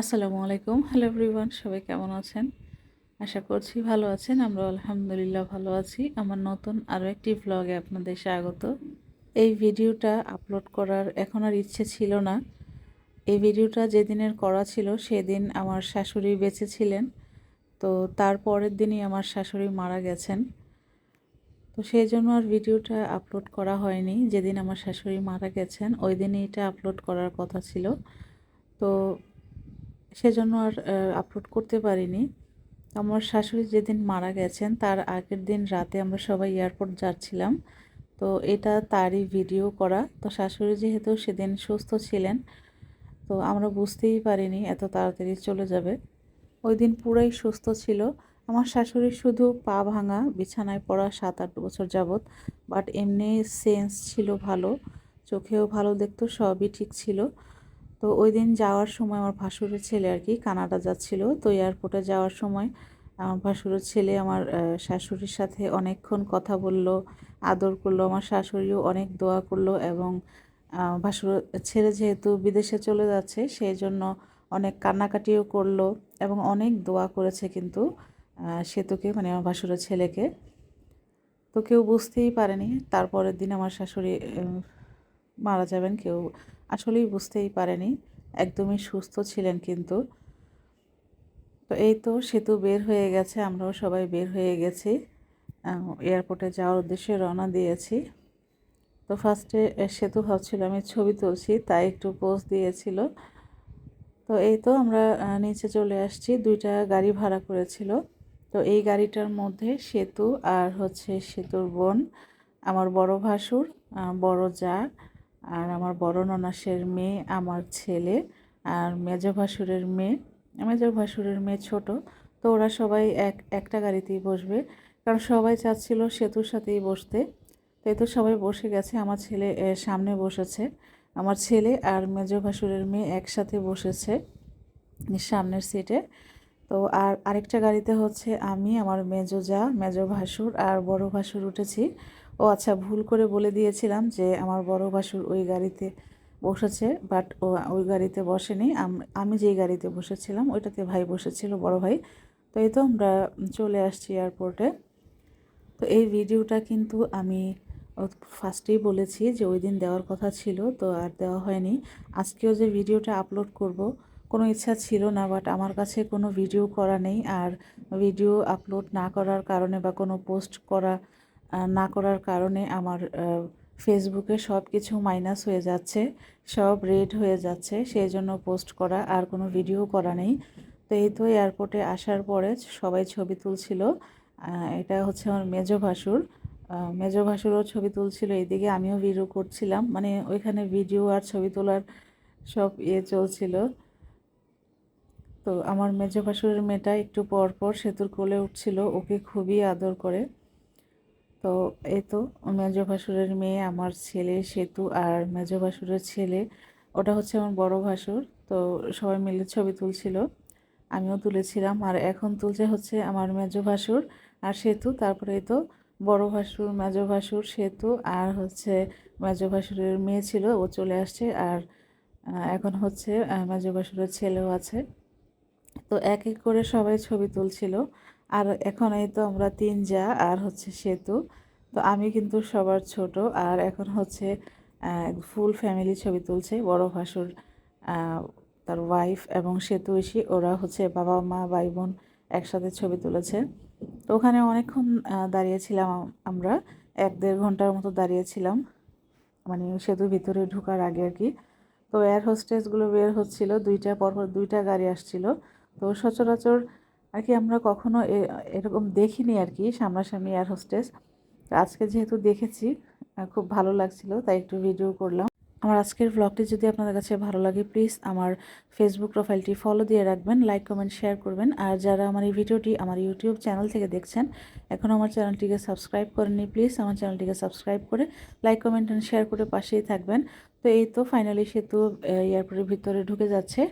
আসসালামু আলাইকুম। Hello everyone, সবাই কেমন আছেন? আশা করছি ভালো আছেন আমরা আলহামদুলিল্লাহ ভালো আছি। আমার নতুন আরও একটি ভ্লগে আপনাদের স্বাগত। এই ভিডিওটা আপলোড করার এখন আর ইচ্ছে ছিল না। এই ভিডিওটা যেদিনের করা ছিল সেদিন আমার শাশুড়ি বেঁচে ছিলেন। তো তার পরের দিনই আমার শাশুড়ি মারা গেছেন। তো সেই জন্য আর ভিডিওটা আপলোড করা হয়নি। যেদিন আমার শাশুড়ি মারা গেছেন, ওই দিনই এটা আপলোড করার কথা ছিল। তো সেজন্য আর আপলোড করতে পারিনি। আমার শাশুড়ি যেদিন মারা গেছেন, তার আগের দিন রাতে আমরা সবাই এয়ারপোর্ট যাচ্ছিলাম। তো এটা তারই ভিডিও করা। তো শাশুড়ি যেহেতু সেদিন সুস্থ ছিলেন, তো আমরা বুঝতেই পারিনি এত তাড়াতাড়ি চলে যাবে। ওই দিন পুরাই সুস্থ ছিল। আমার শাশুড়ি শুধু পা ভাঙা, বিছানায় পড়া সাত আট বছর যাবৎ বাট এমনি সেন্স ছিল ভালো, চোখেও ভালো দেখতো সবই ঠিক ছিল। তো ওই দিন যাওয়ার সময় আমার ভাসুরের ছেলে আর কি কানাডা যাচ্ছিল। তো এয়ারপোর্টে যাওয়ার সময় আমার ভাসুরের ছেলে আমার শাশুড়ির সাথে অনেকক্ষণ কথা বলল, আদর করল, আমার শাশুড়িও অনেক দোয়া করল এবং ভাসুর ছেলে যেহেতু বিদেশে চলে যাচ্ছে সেই জন্য অনেক কান্নাকাটিও করল এবং অনেক দোয়া করেছে কিন্তু সেতুকে মানে আমার ভাসুরের ছেলেকে। তো কেউ বুঝতেই পারেনি। তারপরের দিন আমার শাশুড়ি মারা যাবেন, কেউ আসলেই বুঝতেই পারেনি। একদমই সুস্থ ছিলেন কিন্তু। তো এই তো সেতু বের হয়ে গেছে, আমরাও সবাই বের হয়ে গেছি। এয়ারপোর্টে যাওয়ার উদ্দেশ্যে রওনা দিয়েছি। তো ফার্স্টে সেতু ভাবছিল আমি ছবি তুলছি, তাই একটু পোজ দিয়েছিল। তো এই তো আমরা নিচে চলে আসছি, দুইটা গাড়ি ভাড়া করেছিল। তো এই গাড়িটার মধ্যে সেতু আর হচ্ছে সেতুর বোন, আমার বড় ভাসুর বড় যা আর আমার বড় ননাসের মেয়ে, আমার ছেলে আর মেজ ভাসুরের মেয়ে। মেজ ভাসুরের মেয়ে ছোট। তো ওরা সবাই এক, একটা গাড়িতেই বসবে। কারণ সবাই চাচ্ছিল সেতুর সাথেই বসতে। তো এই তো সবাই বসে গেছে। আমার ছেলে সামনে বসেছে। আমার ছেলে আর মেজ ভাসুরের মেয়ে একসাথে বসেছে সামনের সিটে। তো আর আরেকটা গাড়িতে হচ্ছে আমি, আমার মেজো যা, মেজো ভাসুর আর বড় ভাসুর উঠেছি। ও আচ্ছা ভুল করে বলে দিয়েছিলাম যে আমার বড় বাসুর ওই গাড়িতে বসেছে বাট ও ওই গাড়িতে বসেনি। আমি যেই গাড়িতে বসেছিলাম, ওইটাতে ভাই বসেছিল, বড় ভাই। তো এই তো আমরা চলে আসছি এয়ারপোর্টে তো এই ভিডিওটা কিন্তু আমি ফার্স্টেই বলেছি যে ওই দিন দেওয়ার কথা ছিল, তো আর দেওয়া হয়নি। আজকেও যে ভিডিওটা আপলোড করব, কোনো ইচ্ছা ছিল না বাট আমার কাছে কোনো ভিডিও করা নেই। আর ভিডিও আপলোড না করার কারণে বা কোনো পোস্ট করা না করার কারণে আমার ফেসবুকে সব কিছু মাইনাস হয়ে যাচ্ছে, সব রেড হয়ে যাচ্ছে, সেই জন্য পোস্ট করা, আর কোনো ভিডিও করা নেই। তো এই তো এয়ারপোর্টে আসার পরে সবাই ছবি তুলছিল এটা হচ্ছে আমার মেজ ভাসুর মেজ ভাসুরও ছবি তুলছিল, এইদিকে আমিও ভিডিও করছিলাম মানে ওইখানে ভিডিও আর ছবি তোলার সব ইয়ে চলছিল। তো আমার মেজ ভাসুরের মেয়েটা একটু পর পর সেতুর কোলে উঠছিল, ওকে খুবই আদর করে। তো এই তো মেজ ভাসুরের মেয়ে, আমার ছেলে সেতু আর মেজ ভাসুরের ছেলে, ওটা হচ্ছে আমার বড় ভাসুর। তো সবাই মিলে ছবি তুলছিল, আমিও তুলেছিলাম। আর এখন তুলছে হচ্ছে আমার মেজ ভাসুর আর সেতু, তারপরে তো বড় ভাসুর, মেজ ভাসুর, সেতু আর হচ্ছে মেজ ভাসুরের মেয়ে ছিল, ও চলে আসছে। আর এখন হচ্ছে মেজ ভাসুরের ছেলেও আছে। তো এক এক করে সবাই ছবি তুলছিল। আর এখন এই তো আমরা তিন যা আর হচ্ছে সেতু। তো আমি কিন্তু সবার ছোট, আর এখন হচ্ছে ফুল ফ্যামিলি ছবি তুলছে। বড় ভাসুর তার ওয়াইফ এবং সেতু ঐশী, ওরা হচ্ছে বাবা, মা, ভাই, বোন একসাথে ছবি তুলেছে। তো ওখানে অনেকক্ষণ দাঁড়িয়েছিলাম আমরা। এক দেড় ঘণ্টার মতো দাঁড়িয়েছিলাম। মানে সেতুর ভিতরে ঢোকার আগে আর কি। তো এয়ার হোস্টেসগুলো বের হচ্ছিল। দুইটা, পরপর দুইটা গাড়ি আসছিল। তো সচরাচর আর কি আমরা কখনো এরকম দেখিনি আর কি, সামনাসামনি এয়ার হোস্টেস আজকে যেহেতু দেখেছি খুব ভালো লাগছিল, তাই একটু ভিডিও করলাম। আমার আজকের ব্লগটি যদি আপনাদের কাছে ভালো লাগে প্লিজ আমার ফেসবুক প্রোফাইলটি ফলো দিয়ে রাখবেন লাইক কমেন্ট শেয়ার করবেন। আর যারা আমার এই ভিডিওটি আমার ইউটিউব চ্যানেল থেকে দেখছেন, এখন আমার চ্যানেলটিকে সাবস্ক্রাইব করেননি প্লিজ আমার চ্যানেলটিকে সাবস্ক্রাইব করে লাইক কমেন্ট অ্যান্ড শেয়ার করে পাশেই থাকবেন। তো এই তো ফাইনালি সেতু এয়ারপোর্টের ভিতরে ঢুকে যাচ্ছে।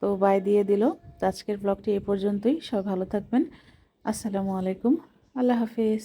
তো বাই দিয়ে দিল। তো আজকের ব্লগটি এ পর্যন্তই। সব ভালো থাকবেন। আসসালামু আলাইকুম। আল্লাহ হাফিজ।